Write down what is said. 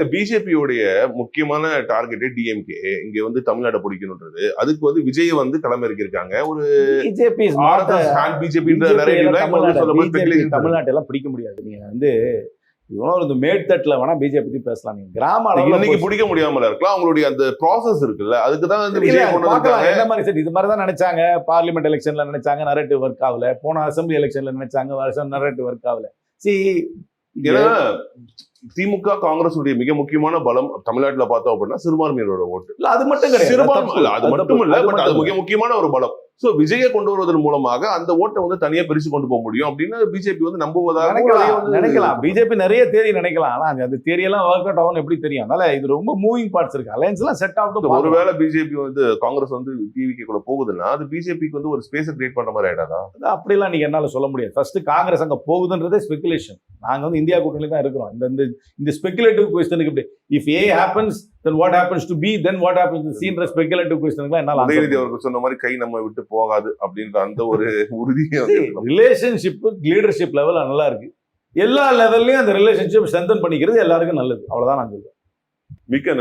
இந்த பிஜேபியோடைய முக்கியமான target DMK இங்க வந்து தமிழ்நாடு பிடிக்கணுன்றது. அதுக்கு வந்து விஜய் வந்து களம் இறக்கியிருக்காங்க ஒரு பிஜேபி சொல்லும்போது speculation தமிழ்நாட்டெல்லாம் பிடிக்க முடியாது. நீங்க வந்து இவ்வளவு இந்த மேற்தட்டுல வேணா பிஜேபி பத்தி பேசலாம். நீங்க கிராம இன்னைக்கு பிடிக்க முடியாமல இருக்கலாம். அவங்களுடைய அந்த ப்ராசஸ் இருக்குல்ல அதுக்கு தான் வந்து என்ன மாதிரி சரி இது மாதிரி தான் நினைச்சாங்க. பார்லிமெண்ட் எலெக்ஷன்ல நினைச்சாங்க. நரேட்டிவ் ஒர்க் ஆகல. போன அசெம்பிளி எலெக்ஷன்ல நினைச்சாங்க. வருஷம் நரேட்டிவ் ஒர்க் ஆகல. சி ஏன்னா திமுக காங்கிரஸ் உடைய மிக முக்கியமான பலம் தமிழ்நாட்டுல பார்த்தோம் அப்படின்னா சிறுபான்மையினரோட ஓட்டு. இல்ல அது மட்டும் கிடையாது. அது மட்டும் இல்ல பட் அது மிக முக்கியமான ஒரு பலம். சோ விஜயை கொண்டு வருவதன் மூலமாக அந்த ஓட்டை வந்து தனியா பிரிச்சு கொண்டு போக முடியும். அப்படின்னு பிஜேபி வந்து நம்புவதாக நினைக்கலாம் நினைக்கலாம். பிஜேபி நிறைய தேரி நினைக்கலாம். ஆனா அந்த தேரி எல்லாம் ஒர்க் அவுட் ஆகும் எப்படி தெரியும்? அதனால இது ரொம்ப மூவிங் பார்ட்ஸ் இருக்கு. அலையன்ஸ் எல்லாம் செட் ஆகட்டும் ஒருவேளை பிஜேபி வந்து காங்கிரஸ் வந்து டிவிக்கு கூட போகுதுன்னா அது பிஜேபிக்கு வந்து ஒரு ஸ்பேஸ் கிரியேட் பண்ற மாதிரி ஆயிடாதா? அப்படிலாம் நீங்க என்னால சொல்ல முடியாது. ஃபர்ஸ்ட் காங்கிரஸ் அங்க போகுதுன்றதே ஸ்பெகுலேஷன் நாங்க வந்து இந்தியா கூட்டணியில தான் இருக்கிறோம். இந்த இந்த ஸ்பெகுலேட்டிவ் கொஸ்டனுக்கு இப்படி. If A happens then what happens to B then what happens சீன்ற speculative கொஸ்டனுக்கு என்னால உதயநிதி அவர்கள் சொன்ன மாதிரி கை நம்ம விட்டு போகாது அப்படின்ற அந்த ஒரு உறுதியை வந்து ரிலேஷன்ஷிப் லீடர்ஷிப் லெவல் நல்லா இருக்கு. எல்லா லெவல்லையும் அந்த ரிலேஷன்ஷிப் ஸ்ட்ரென்தன் பண்ணிக்கிறது எல்லாருக்கும் நல்லது. அவ்வளவுதான் நான் சொல்லுவேன் மிக்க